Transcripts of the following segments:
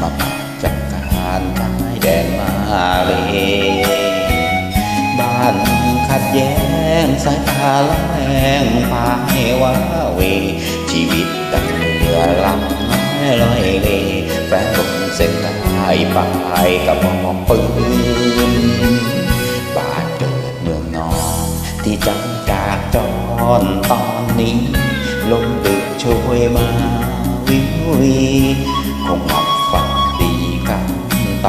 มาปักจักการชายแดนมาเลบ้านขัดแย้งสายตาละแวงพาให้ว่าเว ชีวิตดังเรือลำน้อยลอยเลแฟนบนเส้นได้ปายกับมองปืนบ้านเกิดเมืองนอนที่จังจากจรตอนนี้ลมดึกช่วยมาวิววีคงหลับฝันดีกัน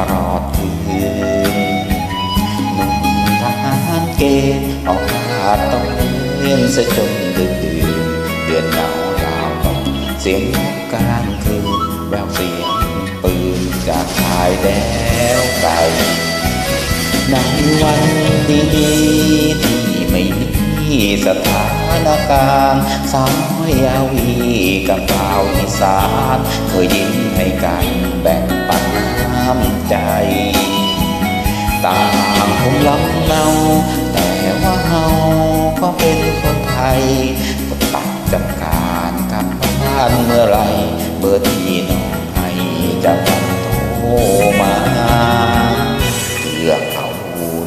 ตลอดคืนหนุ่มทหารเกณฑ์ออกมาต้องเรียนเสจนดึกดื่นเดือนเหงาดาวตกเสียงนกกลางคืนแววเสียงปืนจากชายแดวไกลในวันดีๆที่ไม่มีสถานการณ์สาวยยาวีกับบ่าอีสานเคยยิ้มให้กันแบ่งปัน น้ำใจ ต่างคงลำเนา แต่ว่าเฮาก็เป็นคนไทยก็ตัดจำการกลับบ้านเมื่อไรเบอร์ที่น้องให้จะมันโทรมาเพื่อเขา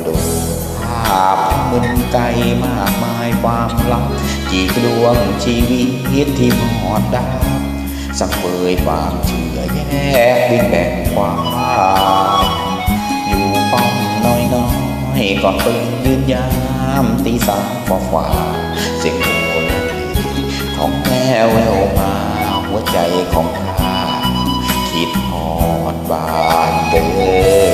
ดูภาพมึนไกลมากมายความลับกี่ดวงชีวิตที่หมอดดับสังเวยความเชื่อ แยกดินแบ่งความอยู่ป้อมน้อยน้อยก่อนปืนยืนยามตีสามกว่าๆเสียงโหยของแม่แววมาหัวใจของข้าคิดหอดบานเดิ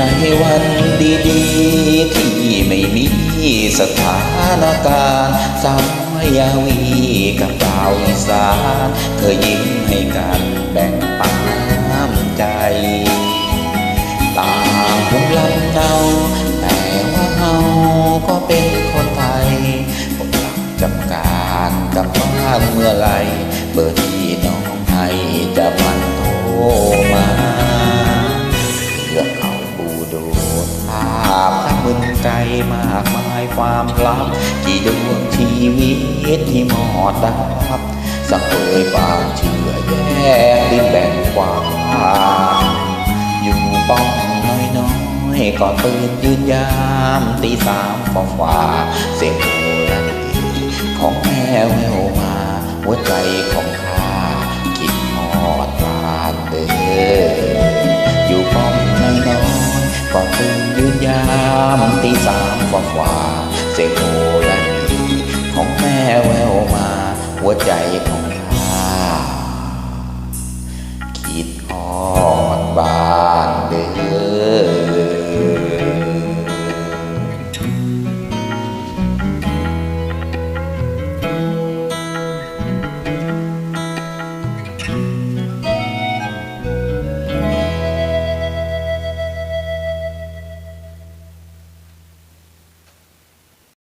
ในวันดีๆ ที่ไม่มีสถานการณ์สาวยาวีกับดาวอีสานเคยยิ้มให้กันแบ่งปันน้ำใจ ต่างภูมิลำเนาแต่ว่าเฮาก็เป็นคนไทยผมหลักจำการกับบ้านเมื่อไรเบอร์ที่น้องให้จะมันโทรมา มากมายความลับกี่ดวงชีวิตที่หมอดดับสักเวยความเชื่อแยกดินแบ่งความอยู่ป้องน้อยน้อยๆก่อนปืนยืนยามตีสามฝ่าฝ่าเสียงโหและของแม่แววมา หัวใจของข้า วังวาเสียงโหระนีของแม่แววมา หัวใจของข้าคิดฮอดบ้านเด้อ